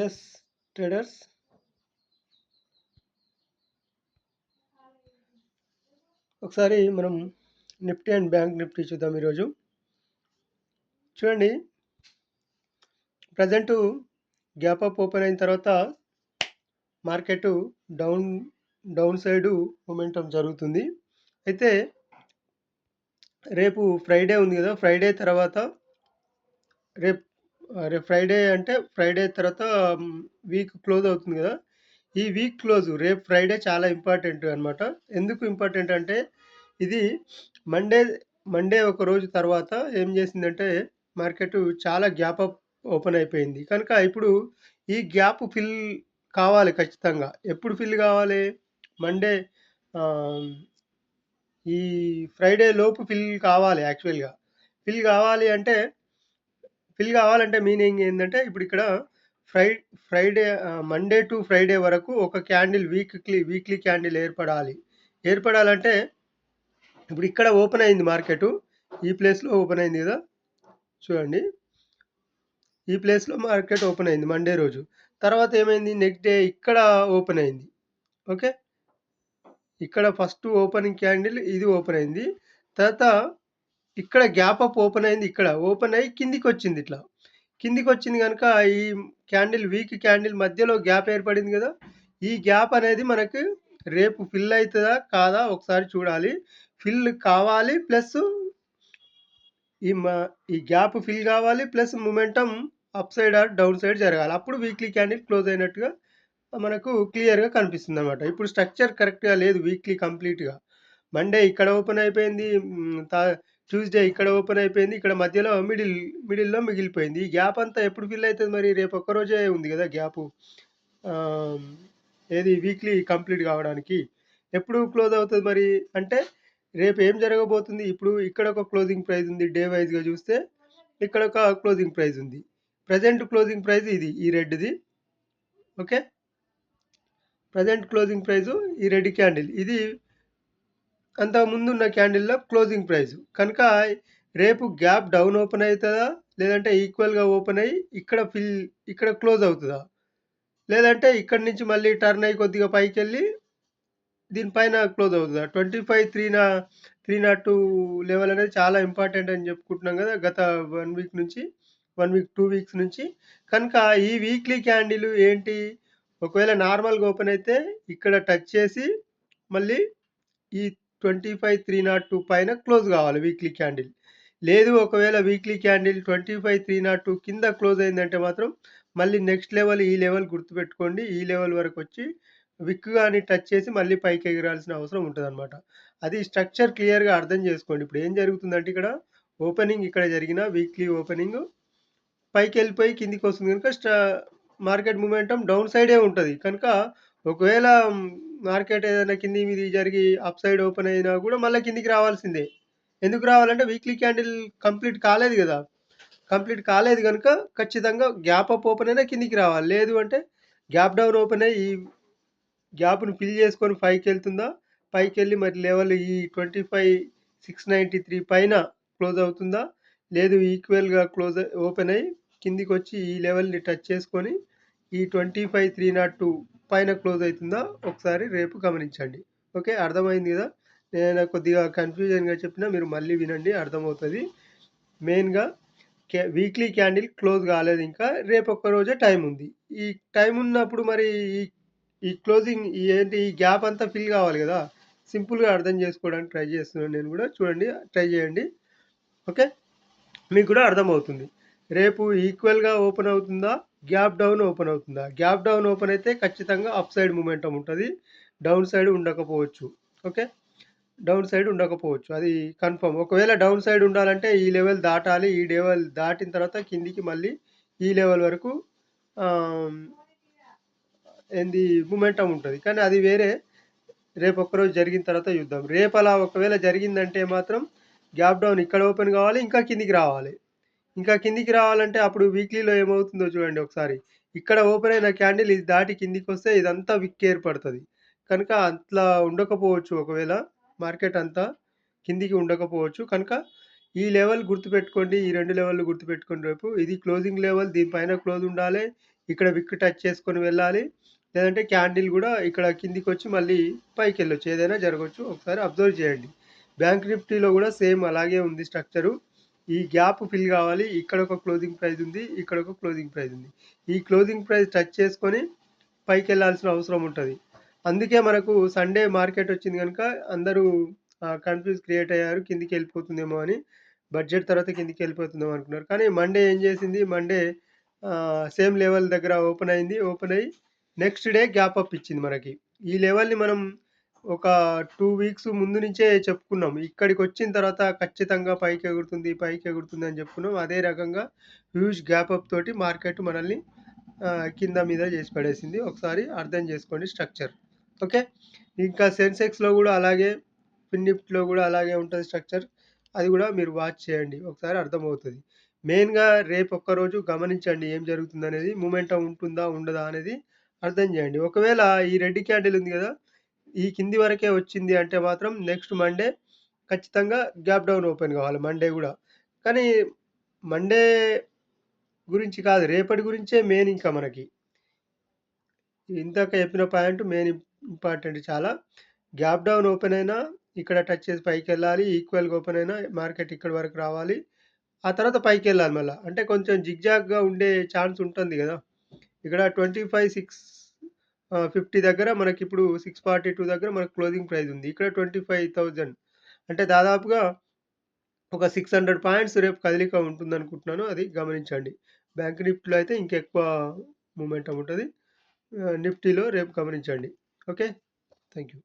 Yes traders. ఒకసారి మనం Nifty and bank Nifty చూద్దాం ఈరోజు. చూడండి ప్రజెంటు గ్యాప్ అప్ ఓపెన్ అయిన తర్వాత market down down side momentum జరుగుతుంది. అయితే రేపు ఫ్రైడే ఉంది కదా ఫ్రైడే తర్వాత రేపు రేపు ఫ్రైడే అంటే ఫ్రైడే తర్వాత వీక్ క్లోజ్ అవుతుంది కదా. ఈ వీక్ క్లోజ్ రేపు ఫ్రైడే చాలా ఇంపార్టెంట్ అనమాట ఎందుకు ఇంపార్టెంట్ అంటే ఇది మండే మండే ఒక రోజు తర్వాత ఏం చేసిందంటే మార్కెట్ చాలా గ్యాప్ అప్ ఓపెన్ అయిపోయింది. కనుక ఇప్పుడు ఈ గ్యాప్ ఫిల్ కావాలి ఖచ్చితంగా. ఎప్పుడు ఫిల్ కావాలి? మండే ఈ ఫ్రైడే లోపు ఫిల్ కావాలి యాక్చువల్గా. ఫిల్ కావాలి అంటే ఫిల్ కావాలంటే మీనింగ్ ఏంటంటే ఇప్పుడు ఇక్కడ fry Friday Monday to Friday వరకు ఒక క్యాండిల్ వీక్లీ వీక్లీ క్యాండిల్ ఏర్పడాలి. ఏర్పడాలంటే ఇప్పుడు ఇక్కడ ఓపెన్ అయింది మార్కెట్ ఈ ప్లేస్లో ఓపెన్ అయింది కదా? చూడండి. ఈ ప్లేస్లో మార్కెట్ ఓపెన్ అయింది మండే రోజు. తర్వాత ఏమైంది? నెక్స్ట్ డే ఇక్కడ ఓపెన్ అయింది. ఓకే? ఇక్కడ ఫస్ట్ ఓపెనింగ్ క్యాండిల్ ఇది ఓపెన్ అయింది. తర్వాత ఇక్కడ గ్యాప్ అప్ ఓపెన్ అయింది ఇక్కడ. ఓపెన్ అయ్యి కిందికి వచ్చింది ఇట్లా. కిందికి వచ్చింది కనుక ఈ క్యాండిల్ వీక్ క్యాండిల్ మధ్యలో గ్యాప్ ఏర్పడింది కదా. ఈ గ్యాప్ అనేది మనకు రేపు ఫిల్ అవుతుందా కాదా ఒకసారి చూడాలి. ఫిల్ కావాలి ప్లస్ ఈ ఈ గ్యాప్ ఫిల్ కావాలి plus momentum up side or down side జరగాలి. అప్పుడు వీక్లీ క్యాండిల్ క్లోజ్ అయినట్టుగా మనకు క్లియర్గా కనిపిస్తుంది అనమాట ఇప్పుడు స్ట్రక్చర్ కరెక్ట్గా లేదు వీక్లీ కంప్లీట్గా. మండే ఇక్కడ ఓపెన్ అయిపోయింది. ట్యూస్డే ఇక్కడ ఓపెన్ అయిపోయింది ఇక్కడ మధ్యలో మిడిల్ మిడిల్లో మిగిలిపోయింది. ఈ గ్యాప్ అంతా ఎప్పుడు ఫిల్ అవుతుంది మరి? రేపు ఒక్కరోజే ఉంది కదా గ్యాప్ ఏది? వీక్లీ కంప్లీట్ కావడానికి. ఎప్పుడు క్లోజ్ అవుతుంది మరి? అంటే రేపు ఏం జరగబోతుంది? ఇప్పుడు ఇక్కడ ఒక క్లోజింగ్ ప్రైస్ ఉంది డే వైజ్గా చూస్తే ఇక్కడ ఒక క్లోజింగ్ ప్రైస్ ఉంది. ప్రజెంట్ క్లోజింగ్ ప్రైస్ ఇది ఈ రెడ్ది ఓకే ప్రజెంట్ క్లోజింగ్ ప్రైజు ఈ రెడ్ క్యాండిల్ ఇది అంత ముందున్న క్యాండిల్లో క్లోజింగ్ ప్రైస్ కనుక రేపు గ్యాప్ డౌన్ ఓపెన్ అవుతుందా? లేదంటే ఈక్వల్గా ఓపెన్ అయ్యి ఇక్కడ ఫిల్ ఇక్కడ క్లోజ్ అవుతుందా? లేదంటే ఇక్కడి నుంచి మళ్ళీ టర్న్ అయ్యి కొద్దిగా పైకి వెళ్ళి దీనిపైన క్లోజ్ అవుతుందా? ట్వంటీ ఫైవ్ త్రీ నా త్రీ నాట్ టూ లెవెల్ అనేది చాలా ఇంపార్టెంట్ అని చెప్పుకుంటున్నాం కదా గత వన్ వీక్ నుంచి వన్ వీక్ టూ వీక్స్ నుంచి. కనుక ఈ వీక్లీ క్యాండిల్ ఏంటి? ఒకవేళ నార్మల్గా ఓపెన్ అయితే ఇక్కడ టచ్ చేసి మళ్ళీ ఈ twenty five three nought two పైన క్లోజ్ కావాలి వీక్లీ క్యాండిల్ లేదు ఒకవేళ weekly candle twenty five three nought two కింద క్లోజ్ అయిందంటే మాత్రం మళ్ళీ నెక్స్ట్ లెవెల్ ఈ లెవెల్ గుర్తుపెట్టుకోండి. ఈ లెవెల్ వరకు వచ్చి విక్ కానీ టచ్ చేసి మళ్ళీ పైకి ఎగరాల్సిన అవసరం ఉంటుంది అనమాట అది స్ట్రక్చర్ క్లియర్గా అర్థం చేసుకోండి. ఇప్పుడు ఏం జరుగుతుందంటే ఇక్కడ ఓపెనింగ్ ఇక్కడ జరిగిన వీక్లీ ఓపెనింగ్ పైకి వెళ్ళిపోయి కిందికి వస్తుంది కనుక స్టా మార్కెట్ మూమెంటం డౌన్ సైడే ఉంటుంది. కనుక ఒకవేళ మార్కెట్ ఏదైనా కింది మీది జరిగి అప్ సైడ్ ఓపెన్ అయినా కూడా మళ్ళీ కిందికి రావాల్సిందే. ఎందుకు రావాలంటే వీక్లీ క్యాండిల్ కంప్లీట్ కాలేదు కదా. కంప్లీట్ కాలేదు కనుక ఖచ్చితంగా గ్యాప్ అప్ ఓపెన్ అయినా కిందికి రావాలి. లేదు అంటే గ్యాప్ డౌన్ ఓపెన్ అయ్యి ఈ గ్యాప్ను ఫిల్ చేసుకొని పైకి వెళ్తుందా? పైకి వెళ్ళి మరి లెవెల్ ఈ twenty five six ninety three పైన క్లోజ్ అవుతుందా? లేదు ఈక్వల్గా క్లోజ్ ఓపెన్ అయ్యి కిందికి వచ్చి ఈ లెవెల్ని టచ్ చేసుకొని ఈ twenty five three nought two పైన క్లోజ్ అవుతుందా? ఒకసారి రేపు గమనించండి. ఓకే అర్థమైంది కదా? నేను కొద్దిగా కన్ఫ్యూజన్గా చెప్పినా మీరు మళ్ళీ వినండి అర్థమవుతుంది. మెయిన్గా వీక్లీ క్యాండిల్ క్లోజ్ కాలేదు ఇంకా రేపు ఒక్క రోజే టైం ఉంది. ఈ టైం ఉన్నప్పుడు మరి ఈ ఈ క్లోజింగ్ ఏంటి ఈ గ్యాప్ అంతా ఫిల్ కావాలి కదా? సింపుల్గా అర్థం చేసుకోవడానికి ట్రై చేస్తున్నాను నేను కూడా. చూడండి ట్రై చేయండి. ఓకే మీకు కూడా అర్థమవుతుంది. రేపు ఈక్వల్గా ఓపెన్ అవుతుందా? గ్యాప్ డౌన్ ఓపెన్ అవుతుందా? గ్యాప్ డౌన్ ఓపెన్ అయితే ఖచ్చితంగా అప్ సైడ్ మూమెంటం ఉంటుంది. డౌన్ సైడ్ ఉండకపోవచ్చు. ఓకే? డౌన్ సైడ్ ఉండకపోవచ్చు. అది కన్ఫర్మ్. ఒకవేళ డౌన్ సైడ్ ఉండాలంటే ఈ లెవెల్ దాటాలి. ఈ లెవెల్ దాటిన తర్వాత కిందికి మళ్ళీ ఈ లెవెల్ వరకు ఏంది మూమెంటం ఉంటుంది. కానీ అది వేరే. రేపు ఒక్కరోజు జరిగిన తర్వాత చూద్దాం. రేపు అలా ఒకవేళ జరిగిందంటే మాత్రం గ్యాప్ డౌన్ ఇక్కడ ఓపెన్ కావాలి ఇంకా కిందికి రావాలి. ఇంకా కిందికి రావాలంటే అప్పుడు వీక్లీలో ఏమవుతుందో చూడండి ఒకసారి. ఇక్కడ ఓపెన్ అయిన క్యాండిల్ ఇది దాటి కిందికి వస్తే ఇదంతా విక్ ఏర్పడుతుంది. కనుక అట్లా ఉండకపోవచ్చు ఒకవేళ మార్కెట్ అంతా కిందికి ఉండకపోవచ్చు. కనుక ఈ లెవెల్ గుర్తుపెట్టుకోండి ఈ రెండు లెవెల్ గుర్తుపెట్టుకోండి రేపు ఇది క్లోజింగ్ లెవెల్ దీనిపైన క్లోజ్ ఉండాలి ఇక్కడ విక్ టచ్ చేసుకొని వెళ్ళాలి లేదంటే క్యాండిల్ కూడా ఇక్కడ కిందికి వచ్చి మళ్ళీ పైకి వెళ్ళొచ్చు. ఏదైనా జరగవచ్చు ఒకసారి అబ్జర్వ్ చేయండి. బ్యాంక్ నిఫ్టీలో కూడా సేమ్ అలాగే ఉంది స్ట్రక్చరు ఈ గ్యాప్ ఫిల్ కావాలి. ఇక్కడ ఒక క్లోజింగ్ ప్రైస్ ఉంది ఇక్కడ ఒక క్లోజింగ్ ప్రైస్ ఉంది. ఈ క్లోజింగ్ ప్రైస్ టచ్ చేసుకొని పైకి వెళ్ళాల్సిన అవసరం ఉంటుంది. అందుకే మనకు సండే మార్కెట్ వచ్చింది కనుక అందరూ కన్ఫ్యూజ్ క్రియేట్ అయ్యారు. కిందికి వెళ్ళిపోతుందేమో అని బడ్జెట్ తర్వాత కిందికి వెళ్ళిపోతుందేమో అనుకున్నారు. కానీ మండే ఏం చేసింది? మండే సేమ్ లెవెల్ దగ్గర ఓపెన్ అయింది. ఓపెన్ అయ్యి నెక్స్ట్ డే గ్యాప్ అప్ ఇచ్చింది మనకి. ఈ లెవెల్ని మనం ఒక టూ వీక్స్ ముందు నుంచే చెప్పుకున్నాం. ఇక్కడికి వచ్చిన తర్వాత ఖచ్చితంగా పైకి ఎగురుతుంది పైకి ఎగురుతుంది అని చెప్పుకున్నాం. అదే రకంగా హ్యూజ్ గ్యాప్ అప్ తోటి మార్కెట్ మనల్ని కింద మీద చేసి పడేసింది. ఒకసారి అర్థం చేసుకోండి స్ట్రక్చర్ ఓకే ఇంకా సెన్సెక్స్లో కూడా అలాగే ఫిన్నిఫ్ట్లో కూడా అలాగే ఉంటుంది స్ట్రక్చర్ అది కూడా మీరు వాచ్ చేయండి. ఒకసారి అర్థమవుతుంది. మెయిన్గా రేపు ఒక్కరోజు గమనించండి ఏం జరుగుతుంది అనేది మూమెంటం ఉంటుందా ఉండదా అనేది అర్థం చేయండి. ఒకవేళ ఈ రెడ్ క్యాండిల్ ఉంది కదా ఈ కింది వరకే వచ్చింది అంటే మాత్రం నెక్స్ట్ మండే ఖచ్చితంగా గ్యాప్ డౌన్ ఓపెన్ కావాలి మండే కూడా. కానీ మండే గురించి కాదు రేపటి గురించే మెయిన్ ఇంకా మనకి. ఇందాక చెప్పిన పాయింట్ మెయిన్ ఇంపార్టెంట్ చాలా. గ్యాప్ డౌన్ ఓపెన్ అయినా ఇక్కడ టచ్ చేసి పైకి వెళ్ళాలి ఈక్వల్గా ఓపెన్ అయినా మార్కెట్ ఇక్కడ వరకు రావాలి. ఆ తర్వాత పైకి వెళ్ళాలి మళ్ళీ. అంటే కొంచెం జిగ్జాగ్గా ఉండే ఛాన్స్ ఉంటుంది కదా. ఇక్కడ ట్వంటీ ఫైవ్ సిక్స్ ఫిఫ్టీ దగ్గర మనకి ఇప్పుడు సిక్స్ ఫార్టీ టూ దగ్గర మనకు క్లోజింగ్ ప్రైస్ ఉంది. ఇక్కడ ట్వంటీ ఫైవ్ థౌజండ్ అంటే దాదాపుగా ఒక సిక్స్ హండ్రెడ్ పాయింట్స్ రేపు కదలిక ఉంటుంది అనుకుంటున్నాను అది గమనించండి. బ్యాంక్ నిఫ్టీలో అయితే ఇంకెక్కువ మూమెంటం ఉంటుంది. నిఫ్టీలో రేపు గమనించండి. ఓకే? Thank you